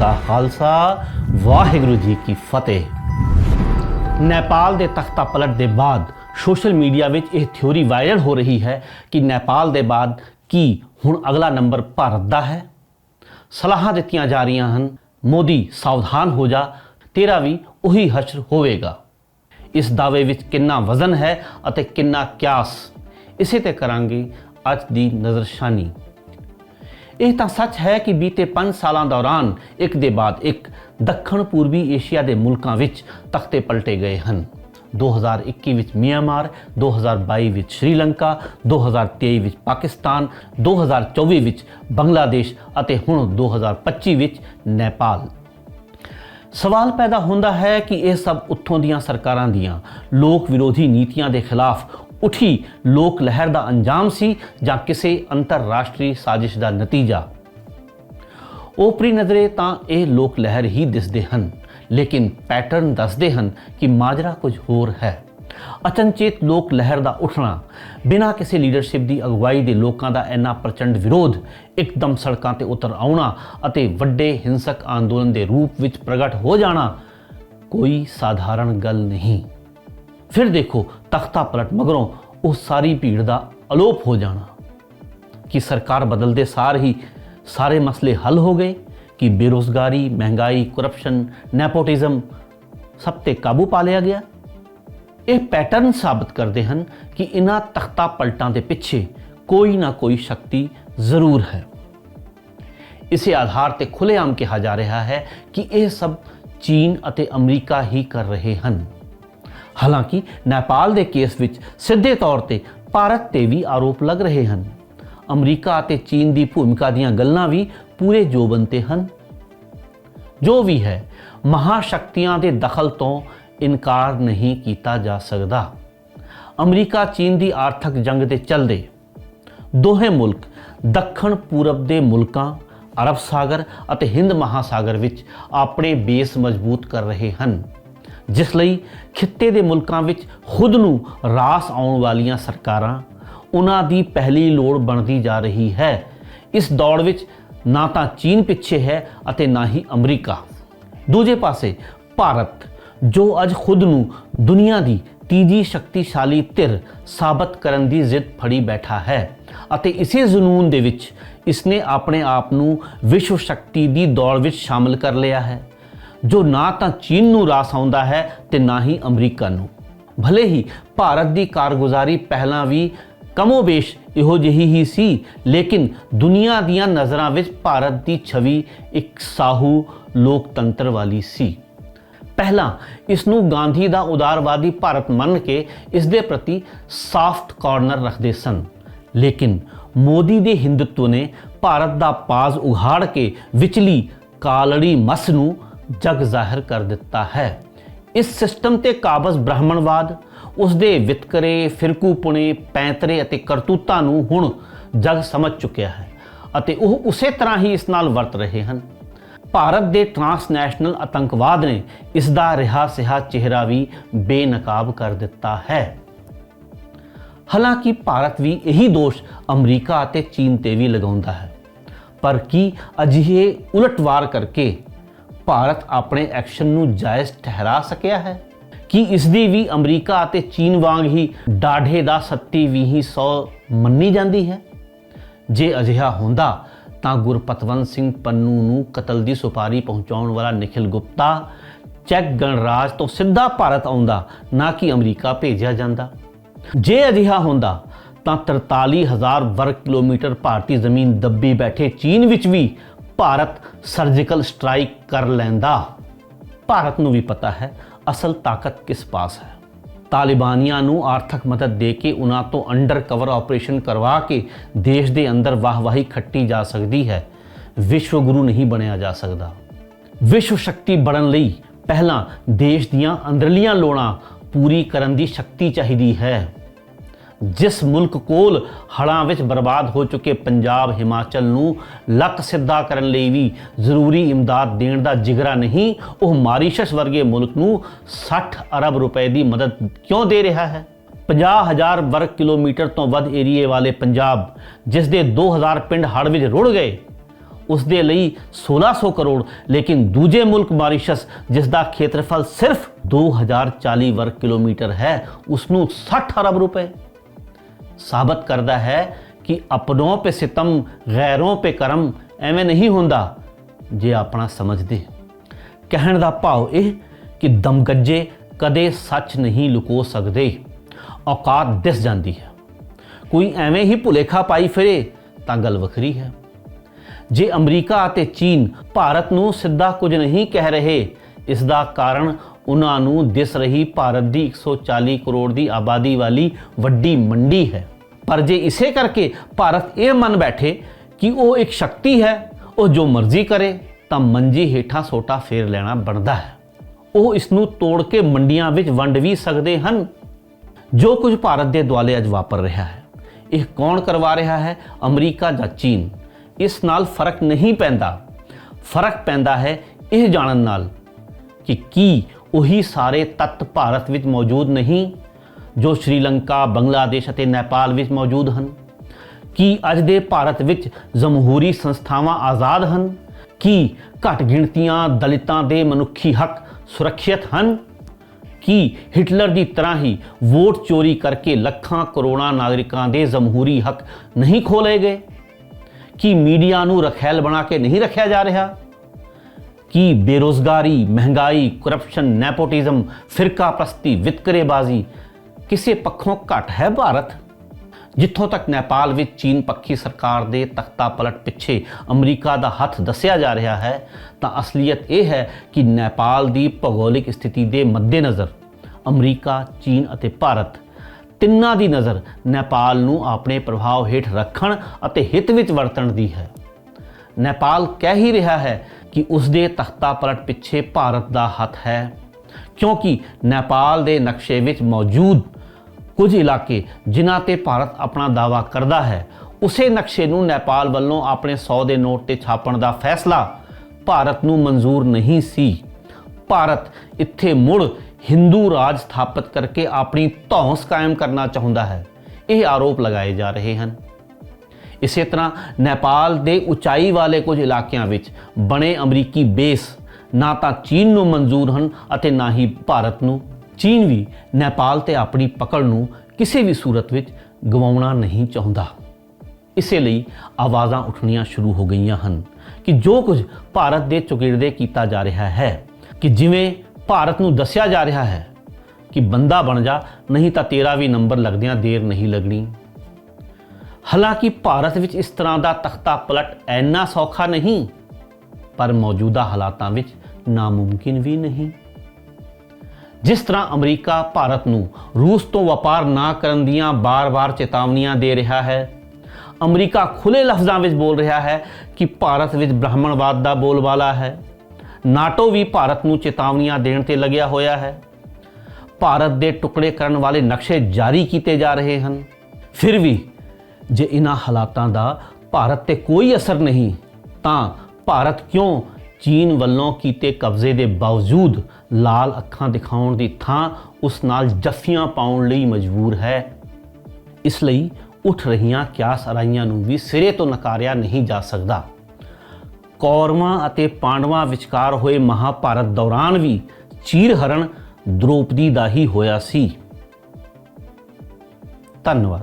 ਕਾ ਖਾਲਸਾ, ਵਾਹਿਗੁਰੂ ਜੀ ਕੀ ਫਤਿਹ। ਨੇਪਾਲ ਦੇ ਤਖਤਾ ਪਲਟ ਦੇ ਬਾਅਦ ਸੋਸ਼ਲ ਮੀਡੀਆ ਵਿੱਚ ਇਹ ਥਿਉਰੀ ਵਾਇਰਲ ਹੋ ਰਹੀ ਹੈ ਕਿ ਨੇਪਾਲ ਦੇ ਬਾਅਦ ਕੀ ਹੁਣ ਅਗਲਾ ਨੰਬਰ ਭਾਰਤ ਦਾ ਹੈ। ਸਲਾਹਾਂ ਦਿੱਤੀਆਂ ਜਾ ਰਹੀਆਂ ਹਨ, ਮੋਦੀ ਸਾਵਧਾਨ ਹੋ ਜਾ, ਤੇਰਾ ਵੀ ਉਹੀ ਹਸ਼ਰ ਹੋਵੇਗਾ। ਇਸ ਦਾਅਵੇ ਵਿੱਚ ਕਿੰਨਾ ਵਜ਼ਨ ਹੈ ਅਤੇ ਕਿੰਨਾ ਕਿਆਸ। ਇਸੇ ਤੇ ਕਰਾਂਗੇ ਅੱਜ ਦੀ ਨਜ਼ਰਸ਼ਾਨੀ। ਇਹ ਤਾਂ ਸੱਚ ਹੈ ਕਿ ਬੀਤੇ 5 ਸਾਲਾਂ ਦੌਰਾਨ ਇੱਕ ਦੇ ਬਾਅਦ ਇੱਕ ਦੱਖਣ ਪੂਰਬੀ ਏਸ਼ੀਆ ਦੇ ਮੁਲਕਾਂ ਵਿੱਚ ਤਖਤੇ ਪਲਟੇ ਗਏ ਹਨ। 2021 ਵਿੱਚ ਮਿਆਂਮਾਰ 2022 ਵਿੱਚ ਸ਼੍ਰੀਲੰਕਾ 2023 ਵਿੱਚ ਪਾਕਿਸਤਾਨ 2024 ਵਿੱਚ ਬੰਗਲਾਦੇਸ਼ ਅਤੇ ਹੁਣ 2025 ਵਿੱਚ ਨੇਪਾਲ। ਸਵਾਲ ਪੈਦਾ ਹੁੰਦਾ ਹੈ ਕਿ ਇਹ ਸਭ ਉੱਥੋਂ ਦੀਆਂ ਸਰਕਾਰਾਂ ਦੀਆਂ ਲੋਕ ਵਿਰੋਧੀ ਨੀਤੀਆਂ ਦੇ ਖਿਲਾਫ ਉਠੀ ਲੋਕ ਲਹਿਰ ਦਾ ਅੰਜਾਮ ਸੀ ਜਾਂ ਕਿਸੇ ਅੰਤਰਰਾਸ਼ਟਰੀ ਸਾਜ਼ਿਸ਼ ਦਾ ਨਤੀਜਾ? ਓਪਰੀ ਨਜ਼ਰੇ ਤਾਂ ਇਹ ਲੋਕ ਲਹਿਰ ਹੀ ਦਿਸਦੇ ਹਨ, ਲੇਕਿਨ ਪੈਟਰਨ ਦੱਸਦੇ ਹਨ ਕਿ ਮਾਜਰਾ ਕੁਝ ਹੋਰ ਹੈ। ਅਚਨਚੇਤ ਲੋਕ ਲਹਿਰ ਦਾ ਉੱਠਣਾ, ਬਿਨਾਂ ਕਿਸੇ ਲੀਡਰਸ਼ਿਪ ਦੀ ਅਗਵਾਈ ਦੇ ਲੋਕਾਂ ਦਾ ਇੰਨਾ ਪ੍ਰਚੰਡ ਵਿਰੋਧ, ਇੱਕਦਮ ਸੜਕਾਂ ਤੇ ਉਤਰ ਆਉਣਾ ਅਤੇ ਵੱਡੇ ਹਿੰਸਕ ਅੰਦੋਲਨ ਦੇ ਰੂਪ ਵਿੱਚ ਪ੍ਰਗਟ ਹੋ ਜਾਣਾ ਕੋਈ ਸਾਧਾਰਨ ਗੱਲ ਨਹੀਂ। ਫਿਰ ਦੇਖੋ ਤਖਤਾ ਪਲਟ ਮਗਰੋਂ ਉਹ ਸਾਰੀ ਭੀੜ ਦਾ ਅਲੋਪ ਹੋ ਜਾਣਾ ਕਿ ਸਰਕਾਰ ਬਦਲਦੇ ਸਾਰ ਹੀ ਸਾਰੇ ਮਸਲੇ ਹੱਲ ਹੋ ਗਏ, ਕਿ ਬੇਰੋਜ਼ਗਾਰੀ, ਮਹਿੰਗਾਈ ਕਰਪਸ਼ਨ ਨੈਪੋਟਿਜ਼ਮ ਸਭ ਤੇ ਕਾਬੂ ਪਾ ਲਿਆ ਗਿਆ। ਇਹ ਪੈਟਰਨ ਸਾਬਤ ਕਰਦੇ ਹਨ ਕਿ ਇਹਨਾਂ ਤਖਤਾ ਪਲਟਾਂ ਦੇ ਪਿੱਛੇ ਕੋਈ ਨਾ ਕੋਈ ਸ਼ਕਤੀ ਜ਼ਰੂਰ ਹੈ। ਇਸੇ ਆਧਾਰ ਤੇ ਖੁੱਲ੍ਹੇਆਮ ਕਿਹਾ ਜਾ ਰਿਹਾ ਹੈ ਕਿ ਇਹ ਸਭ ਚੀਨ ਅਤੇ ਅਮਰੀਕਾ ਹੀ ਕਰ ਰਹੇ ਹਨ। ਹਾਲਾਂਕਿ ਨੇਪਾਲ ਦੇ ਕੇਸ ਵਿੱਚ ਸਿੱਧੇ ਤੌਰ ਤੇ ਭਾਰਤ ਤੇ ਵੀ ਆਰੋਪ ਲੱਗ ਰਹੇ ਹਨ। ਅਮਰੀਕਾ ਅਤੇ ਚੀਨ ਦੀ ਭੂਮਿਕਾ ਦੀਆਂ ਗੱਲਾਂ ਵੀ ਪੂਰੇ ਜੋਬਨ ਤੇ ਹਨ। ਜੋ ਵੀ ਹੈ, ਮਹਾਸ਼ਕਤੀਆਂ ਦੇ ਦਖਲ ਤੋਂ ਇਨਕਾਰ ਨਹੀਂ ਕੀਤਾ ਜਾ ਸਕਦਾ। ਅਮਰੀਕਾ ਚੀਨ ਦੀ ਆਰਥਿਕ ਜੰਗ ਦੇ ਚੱਲਦੇ ਦੋਹੇ ਮੁਲਕ ਦੱਖਣ ਪੂਰਬ ਦੇ ਮੁਲਕਾਂ, ਅਰਬ ਸਾਗਰ ਅਤੇ ਹਿੰਦ ਮਹਾਸਾਗਰ ਵਿੱਚ ਆਪਣੇ ਬੇਸ ਮਜ਼ਬੂਤ ਕਰ ਰਹੇ ਹਨ। ਜਿਸ ਲਈ ਖਿੱਤੇ ਦੇ ਮੁਲਕਾਂ ਵਿੱਚ ਖੁਦ ਨੂੰ ਰਾਸ ਆਉਣ ਵਾਲੀਆਂ ਸਰਕਾਰਾਂ, ਉਹਨਾਂ ਦੀ ਪਹਿਲੀ ਲੋੜ ਬਣਦੀ ਜਾ ਰਹੀ ਹੈ। ਇਸ ਦੌੜ ਵਿੱਚ ਨਾ ਤਾਂ ਚੀਨ ਪਿੱਛੇ ਹੈ ਅਤੇ ਨਾ ਹੀ ਅਮਰੀਕਾ। ਦੂਜੇ ਪਾਸੇ, ਭਾਰਤ, ਜੋ ਅੱਜ ਖੁਦ ਨੂੰ ਦੁਨੀਆ ਦੀ ਤੀਜੀ ਸ਼ਕਤੀਸ਼ਾਲੀ ਧਿਰ ਸਾਬਤ ਕਰਨ ਦੀ ਜ਼ਿੱਦ ਫੜੀ ਬੈਠਾ ਹੈ ਅਤੇ ਇਸੇ ਜਨੂਨ ਦੇ ਵਿੱਚ ਇਸਨੇ ਆਪਣੇ ਆਪ ਨੂੰ ਵਿਸ਼ਵ ਸ਼ਕਤੀ ਦੀ ਦੌੜ ਵਿੱਚ ਸ਼ਾਮਲ ਕਰ ਲਿਆ ਹੈ। ਜੋ ਨਾ ਤਾਂ ਚੀਨ ਨੂੰ ਰਾਸ ਆਉਂਦਾ ਹੈ ਤੇ ਨਾ ਹੀ ਅਮਰੀਕਾ ਨੂੰ। ਭਲੇ ਹੀ ਭਾਰਤ ਦੀ ਕਾਰਗੁਜ਼ਾਰੀ ਪਹਿਲਾਂ ਵੀ ਕਮੋਬੇਸ਼ ਇਹੋ ਜਿਹੀ ਹੀ ਸੀ, ਲੇਕਿਨ ਦੁਨੀਆ ਦੀਆਂ ਨਜ਼ਰਾਂ ਵਿੱਚ ਭਾਰਤ ਦੀ ਛਵੀ ਇੱਕ ਸਾਹੂ ਲੋਕਤੰਤਰ ਵਾਲੀ ਸੀ। ਪਹਿਲਾਂ ਇਸ ਨੂੰ ਗਾਂਧੀ ਦਾ ਉਦਾਰਵਾਦੀ ਭਾਰਤ ਮੰਨ ਕੇ ਇਸ ਦੇ ਪ੍ਰਤੀ ਸਾਫਟ ਕਾਰਨਰ ਰੱਖਦੇ ਸਨ। ਲੇਕਿਨ ਮੋਦੀ ਦੇ ਹਿੰਦੂਤਵ ਨੇ ਭਾਰਤ ਦਾ ਪਾਜ਼ ਉਘਾੜ ਕੇ ਵਿਚਲੀ ਕਾਲੜੀ ਮਸ ਨੂੰ ਜਗ ਜ਼ਾਹਿਰ ਕਰ ਦਿੱਤਾ ਹੈ। ਇਸ ਸਿਸਟਮ ਤੇ ਕਾਬਜ਼ ਬ੍ਰਾਹਮਣਵਾਦ, ਉਸ ਦੇ ਵਿਤਕਰੇ ਫਿਰਕੂਪੁਣੇ ਪੈਂਤਰੇ ਅਤੇ ਕਰਤੂਤਾਂ ਨੂੰ ਹੁਣ ਜਗ ਸਮਝ ਚੁੱਕਿਆ ਹੈ ਅਤੇ ਉਹ ਉਸੇ ਤਰ੍ਹਾਂ ਹੀ ਇਸ ਨਾਲ ਵਰਤ ਰਹੇ ਹਨ। ਭਾਰਤ ਦੇ ਟਰਾਂਸਨੈਸ਼ਨਲ ਆਤੰਕਵਾਦ ਨੇ ਇਸ ਦਾ ਰਿਹਾ ਸਿਹਾ ਚਿਹਰਾ ਵੀ ਬੇਨਕਾਬ ਕਰ ਦਿੱਤਾ ਹੈ। ਹਾਲਾਂਕਿ ਭਾਰਤ ਵੀ ਇਹੀ ਦੋਸ਼ ਅਮਰੀਕਾ ਅਤੇ ਚੀਨ ਤੇ ਵੀ ਲਗਾਉਂਦਾ ਹੈ। ਪਰ ਕੀ ਅਜਿਹੇ ਉਲਟਵਾਰ ਕਰਕੇ ਭਾਰਤ ਆਪਣੇ ਐਕਸ਼ਨ ਨੂੰ ਜਾਇਜ਼ ਠਹਿਰਾ ਸਕਿਆ ਹੈ? ਕਿ ਇਸ ਦੀ ਵੀ ਅਮਰੀਕਾ ਅਤੇ ਚੀਨ ਵਾਂਗ ਹੀ ਡਾਢੇ ਦਾ ਸੱਤੀ ਵੀ ਹੀ ਸੌ ਮੰਨੀ ਜਾਂਦੀ ਹੈ? ਜੇ ਅਜਿਹਾ ਹੁੰਦਾ, ਤਾਂ ਗੁਰਪਤਵੰਤ ਸਿੰਘ ਪੰਨੂ ਨੂੰ ਕਤਲ ਦੀ ਸੁਪਾਰੀ ਪਹੁੰਚਾਉਣ ਵਾਲਾ ਨਿਖਿਲ ਗੁਪਤਾ ਚੈੱਕ ਗਣਰਾਜ ਤੋਂ ਸਿੱਧਾ ਭਾਰਤ ਆਉਂਦਾ, ਨਾ ਕਿ ਅਮਰੀਕਾ ਭੇਜਿਆ ਜਾਂਦਾ। ਜੇ ਅਜਿਹਾ ਹੁੰਦਾ, ਤਾਂ 43000 ਵਰਗ ਕਿਲੋਮੀਟਰ ਭਾਰਤੀ ਜ਼ਮੀਨ ਦੱਬੀ ਬੈਠੇ ਚੀਨ ਵਿੱਚ ਵੀ ਭਾਰਤ ਸਰਜੀਕਲ ਸਟ੍ਰਾਈਕ ਕਰ ਲੈਂਦਾ। ਭਾਰਤ ਨੂੰ ਵੀ ਪਤਾ ਹੈ, ਅਸਲ ਤਾਕਤ ਕਿਸ ਪਾਸ ਹੈ। ਤਾਲਿਬਾਨੀਆਂ ਨੂੰ ਆਰਥਿਕ ਮਦਦ ਦੇ ਕੇ ਉਹਨਾਂ ਤੋਂ ਅੰਡਰ ਕਵਰ ਆਪਰੇਸ਼ਨ ਕਰਵਾ ਕੇ ਦੇਸ਼ ਦੇ ਅੰਦਰ ਵਾਹਵਾਹੀ ਖੱਟੀ ਜਾ ਸਕਦੀ ਹੈ। ਵਿਸ਼ਵ ਗੁਰੂ ਨਹੀਂ ਬਣਿਆ ਜਾ ਸਕਦਾ। ਵਿਸ਼ਵ ਸ਼ਕਤੀ ਬਣਨ ਲਈ ਪਹਿਲਾਂ ਦੇਸ਼ ਦੀਆਂ ਅੰਦਰਲੀਆਂ ਲੋੜਾਂ ਪੂਰੀ ਕਰਨ ਦੀ ਸ਼ਕਤੀ ਚਾਹੀਦੀ ਹੈ। ਜਿਸ ਮੁਲਕ ਕੋਲ ਹੜ੍ਹਾਂ ਵਿੱਚ ਬਰਬਾਦ ਹੋ ਚੁੱਕੇ ਪੰਜਾਬ, ਹਿਮਾਚਲ ਨੂੰ ਲੱਕ ਸਿੱਧਾ ਕਰਨ ਲਈ ਵੀ ਜ਼ਰੂਰੀ ਇਮਦਾਦ ਦੇਣ ਦਾ ਜਿਗਰਾ ਨਹੀਂ, ਉਹ ਮਾਰੀਸ਼ਸ ਵਰਗੇ ਮੁਲਕ ਨੂੰ 60 ਅਰਬ ਰੁਪਏ ਦੀ ਮਦਦ ਕਿਉਂ ਦੇ ਰਿਹਾ ਹੈ? 50000 ਵਰਗ ਕਿਲੋਮੀਟਰ ਤੋਂ ਵੱਧ ਏਰੀਏ ਵਾਲੇ ਪੰਜਾਬ, ਜਿਸ ਦੇ 2000 ਪਿੰਡ ਹੜ੍ਹ ਵਿੱਚ ਰੁੜ ਗਏ, ਉਸ ਦੇ ਲਈ 1600 ਕਰੋੜ, ਲੇਕਿਨ ਦੂਜੇ ਮੁਲਕ ਮਾਰੀਸ਼ਸ, ਜਿਸ ਦਾ ਖੇਤਰਫਲ ਸਿਰਫ 2040 ਵਰਗ ਕਿਲੋਮੀਟਰ ਹੈ, ਉਸ ਨੂੰ 60 ਅਰਬ ਰੁਪਏ। ਸਾਬਤ ਕਰਦਾ ਹੈ ਕਿ ਆਪਣੋਂ ਪੇ ਸਿਤਮ, ਗੈਰੋਂ ਪੇ ਕਰਮ, ਐਵੇਂ ਨਹੀਂ ਹੁੰਦਾ, ਜੇ ਆਪਣਾ ਸਮਝਦੇ। ਕਹਿਣ ਦਾ ਭਾਵ ਇਹ ਕਿ ਦਮਗੱਜੇ ਕਦੇ ਸੱਚ ਨਹੀਂ ਲੁਕੋ ਸਕਦੇ। ਔਕਾਤ ਦਿਸ ਜਾਂਦੀ ਹੈ। ਕੋਈ ਐਵੇਂ ਹੀ ਭੁਲੇਖਾ ਪਾਈ ਫਿਰੇ ਤਾਂ ਗੱਲ ਵੱਖਰੀ ਹੈ। ਜੇ ਅਮਰੀਕਾ ਅਤੇ ਚੀਨ ਭਾਰਤ ਨੂੰ ਸਿੱਧਾ ਕੁਝ ਨਹੀਂ ਕਹਿ ਰਹੇ, ਇਸ ਦਾ ਕਾਰਨ ਉਹਨਾਂ ਨੂੰ ਦਿਸ ਰਹੀ ਭਾਰਤ ਦੀ 140 ਕਰੋੜ ਦੀ ਆਬਾਦੀ ਵਾਲੀ ਵੱਡੀ ਮੰਡੀ ਹੈ। ਪਰ ਜੇ ਇਸੇ ਕਰਕੇ ਭਾਰਤ ਇਹ ਮੰਨ ਬੈਠੇ ਕਿ ਉਹ ਇੱਕ ਸ਼ਕਤੀ ਹੈ, ਉਹ ਜੋ ਮਰਜ਼ੀ ਕਰੇ, ਤਾਂ ਮੰਜੀ ਹੇਠਾਂ ਸੋਟਾ ਫੇਰ ਲੈਣਾ ਬਣਦਾ ਹੈ। ਉਹ ਇਸ ਨੂੰ ਤੋੜ ਕੇ ਮੰਡੀਆਂ ਵਿੱਚ ਵੰਡ ਵੀ ਸਕਦੇ ਹਨ। ਜੋ ਕੁਝ ਭਾਰਤ ਦੇ ਦੁਆਲੇ ਅੱਜ ਵਾਪਰ ਰਿਹਾ ਹੈ, ਇਹ ਕੌਣ ਕਰਵਾ ਰਿਹਾ ਹੈ? ਅਮਰੀਕਾ ਜਾਂ ਚੀਨ? ਇਸ ਨਾਲ ਫ਼ਰਕ ਨਹੀਂ ਪੈਂਦਾ। ਫ਼ਰਕ ਪੈਂਦਾ ਹੈ ਇਹ ਜਾਣਨ ਨਾਲ ਕਿ ਕੀ ਉਹੀ ਸਾਰੇ ਤੱਤ ਭਾਰਤ ਵਿੱਚ ਮੌਜੂਦ ਨਹੀਂ, ਜੋ ਸ਼੍ਰੀਲੰਕਾ, ਬੰਗਲਾਦੇਸ਼ ਅਤੇ ਨੇਪਾਲ ਵਿੱਚ ਮੌਜੂਦ ਹਨ? ਕੀ ਅੱਜ ਦੇ ਭਾਰਤ ਵਿੱਚ ਜਮਹੂਰੀ ਸੰਸਥਾਵਾਂ ਆਜ਼ਾਦ ਹਨ? ਕੀ ਘੱਟ ਗਿਣਤੀਆਂ ਦਲਿਤਾਂ ਦੇ ਮਨੁੱਖੀ ਹੱਕ ਸੁਰੱਖਿਅਤ ਹਨ? ਕੀ ਹਿਟਲਰ ਦੀ ਤਰ੍ਹਾਂ ਹੀ ਵੋਟ ਚੋਰੀ ਕਰਕੇ ਲੱਖਾਂ ਕਰੋੜਾਂ ਨਾਗਰਿਕਾਂ ਦੇ ਜਮਹੂਰੀ ਹੱਕ ਨਹੀਂ ਖੋਲੇ ਗਏ? ਕੀ ਮੀਡੀਆ ਨੂੰ ਰਖੈਲ ਬਣਾ ਕੇ ਨਹੀਂ ਰੱਖਿਆ ਜਾ ਰਿਹਾ? ਕੀ ਬੇਰੋਜ਼ਗਾਰੀ ਮਹਿੰਗਾਈ ਕਰਪਸ਼ਨ ਨੈਪੋਟਿਜ਼ਮ ਫਿਰਕਾਪ੍ਰਸਤੀ ਵਿਤਕਰੇਬਾਜ਼ੀ ਕਿਸੇ ਪੱਖੋਂ ਘੱਟ ਹੈ ਭਾਰਤ ਜਿੱਥੋਂ ਤੱਕ ਨੇਪਾਲ ਵਿੱਚ ਚੀਨ ਪੱਖੀ ਸਰਕਾਰ ਦੇ ਤਖਤਾ ਪਲਟ ਪਿੱਛੇ ਅਮਰੀਕਾ ਦਾ ਹੱਥ ਦੱਸਿਆ ਜਾ ਰਿਹਾ ਹੈ ਤਾਂ ਅਸਲੀਅਤ ਇਹ ਹੈ ਕਿ ਨੇਪਾਲ ਦੀ ਭੂਗੋਲਿਕ ਸਥਿਤੀ ਦੇ ਮੱਦੇਨਜ਼ਰ ਅਮਰੀਕਾ ਚੀਨ ਅਤੇ ਭਾਰਤ ਤਿੰਨਾਂ ਦੀ ਨਜ਼ਰ ਨੇਪਾਲ ਨੂੰ ਆਪਣੇ ਪ੍ਰਭਾਵ ਹੇਠ ਰੱਖਣ ਅਤੇ ਹਿੱਤ ਵਿੱਚ ਵਰਤਣ ਦੀ ਹੈ ਨੇਪਾਲ ਕਹਿ ਹੀ ਰਿਹਾ ਹੈ ਕਿ ਉਸ ਦੇ ਤਖਤਾ ਪਲਟ ਪਿੱਛੇ ਭਾਰਤ ਦਾ ਹੱਥ ਹੈ। ਕਿਉਂਕਿ ਨੇਪਾਲ ਦੇ ਨਕਸ਼ੇ ਵਿੱਚ ਮੌਜੂਦ ਕੁਝ ਇਲਾਕੇ ਜਿਨ੍ਹਾਂ ਤੇ ਭਾਰਤ ਆਪਣਾ ਦਾਅਵਾ ਕਰਦਾ ਹੈ, ਉਸੇ ਨਕਸ਼ੇ ਨੂੰ ਨੇਪਾਲ ਵੱਲੋਂ ਆਪਣੇ 100 ਦੇ ਨੋਟ ਤੇ ਛਾਪਣ ਦਾ ਫੈਸਲਾ ਭਾਰਤ ਨੂੰ ਮਨਜ਼ੂਰ ਨਹੀਂ ਸੀ। ਭਾਰਤ ਇੱਥੇ ਮੁੜ ਹਿੰਦੂ ਰਾਜ ਸਥਾਪਿਤ ਕਰਕੇ ਆਪਣੀ ਧੌਂਸ ਕਾਇਮ ਕਰਨਾ ਚਾਹੁੰਦਾ ਹੈ। ਇਹ ਆਰੋਪ ਲਗਾਏ ਜਾ ਰਹੇ ਹਨ। ਇਸੇ ਤਰ੍ਹਾਂ ਨੇਪਾਲ ਦੇ ਉਚਾਈ ਵਾਲੇ ਕੁਝ ਇਲਾਕਿਆਂ ਵਿੱਚ ਬਣੇ ਅਮਰੀਕੀ ਬੇਸ ਨਾ ਤਾਂ ਚੀਨ ਨੂੰ ਮਨਜ਼ੂਰ ਹਨ ਅਤੇ ਨਾ ਹੀ ਭਾਰਤ ਨੂੰ। ਚੀਨ ਵੀ ਨੇਪਾਲ ਤੇ ਆਪਣੀ ਪਕੜ ਨੂੰ ਕਿਸੇ ਵੀ ਸੂਰਤ ਵਿੱਚ ਗਵਾਉਣਾ ਨਹੀਂ ਚਾਹੁੰਦਾ। ਇਸੇ ਲਈ ਆਵਾਜ਼ਾਂ ਉੱਠਣੀਆਂ ਸ਼ੁਰੂ ਹੋ ਗਈਆਂ ਹਨ ਕਿ ਜੋ ਕੁਝ ਭਾਰਤ ਦੇ ਚੁਗਿਰਦੇ ਕੀਤਾ ਜਾ ਰਿਹਾ ਹੈ, ਕਿ ਜਿਵੇਂ ਭਾਰਤ ਨੂੰ ਦੱਸਿਆ ਜਾ ਰਿਹਾ ਹੈ ਕਿ ਬੰਦਾ ਬਣ ਜਾ, ਨਹੀਂ ਤਾਂ ਤੇਰਾ ਵੀ ਨੰਬਰ ਲੱਗਦਿਆਂ ਦੇਰ ਨਹੀਂ ਲੱਗਣੀ। ਹਾਲਾਂਕਿ ਭਾਰਤ ਵਿੱਚ ਇਸ ਤਰ੍ਹਾਂ ਦਾ ਤਖਤਾ ਪਲਟ ਐਨਾ ਸੌਖਾ ਨਹੀਂ, ਪਰ ਮੌਜੂਦਾ ਹਾਲਾਤਾਂ ਵਿੱਚ ਨਾਮੁਮਕਿਨ ਵੀ ਨਹੀਂ। ਜਿਸ ਤਰ੍ਹਾਂ ਅਮਰੀਕਾ ਭਾਰਤ ਨੂੰ ਰੂਸ ਤੋਂ ਵਪਾਰ ਨਾ ਕਰਨ ਦੀਆਂ ਬਾਰ-ਬਾਰ ਚੇਤਾਵਨੀਆਂ ਦੇ ਰਿਹਾ ਹੈ, ਅਮਰੀਕਾ ਖੁੱਲੇ ਲਫ਼ਜ਼ਾਂ ਵਿੱਚ ਬੋਲ ਰਿਹਾ ਹੈ ਕਿ ਭਾਰਤ ਵਿੱਚ ਬ੍ਰਾਹਮਣਵਾਦ ਦਾ ਬੋਲਬਾਲਾ ਹੈ। ਨਾਟੋ ਵੀ ਭਾਰਤ ਨੂੰ ਚੇਤਾਵਨੀਆਂ ਦੇਣ ਤੇ ਲੱਗਿਆ ਹੋਇਆ ਹੈ। ਭਾਰਤ ਦੇ ਟੁਕੜੇ ਕਰਨ ਵਾਲੇ ਨਕਸ਼ੇ ਜਾਰੀ ਕੀਤੇ ਜਾ ਰਹੇ ਹਨ। ਫਿਰ ਵੀ ਜੇ ਇਹਨਾਂ ਹਾਲਾਤਾਂ ਦਾ ਭਾਰਤ ਤੇ ਕੋਈ ਅਸਰ ਨਹੀਂ, ਤਾਂ ਭਾਰਤ ਕਿਉਂ ਚੀਨ ਵੱਲੋਂ ਕੀਤੇ ਕਬਜ਼ੇ ਦੇ ਬਾਵਜੂਦ ਲਾਲ ਅੱਖਾਂ ਦਿਖਾਉਣ ਦੀ ਥਾਂ ਉਸ ਨਾਲ ਜੱਫੀਆਂ ਪਾਉਣ ਲਈ ਮਜਬੂਰ ਹੈ? ਇਸ ਲਈ ਉੱਠ ਰਹੀਆਂ ਕਿਆਸ ਅਰਾਈਆਂ ਨੂੰ ਵੀ ਸਿਰੇ ਤੋਂ ਨਕਾਰਿਆ ਨਹੀਂ ਜਾ ਸਕਦਾ। ਕੌਰਵਾਂ ਅਤੇ ਪਾਂਡਵਾਂ ਵਿਚਕਾਰ ਹੋਏ ਮਹਾਭਾਰਤ ਦੌਰਾਨ ਵੀ ਚੀਰਹਰਣ ਦ੍ਰੋਪਦੀ ਦਾ ਹੀ ਹੋਇਆ ਸੀ। ਧੰਨਵਾਦ।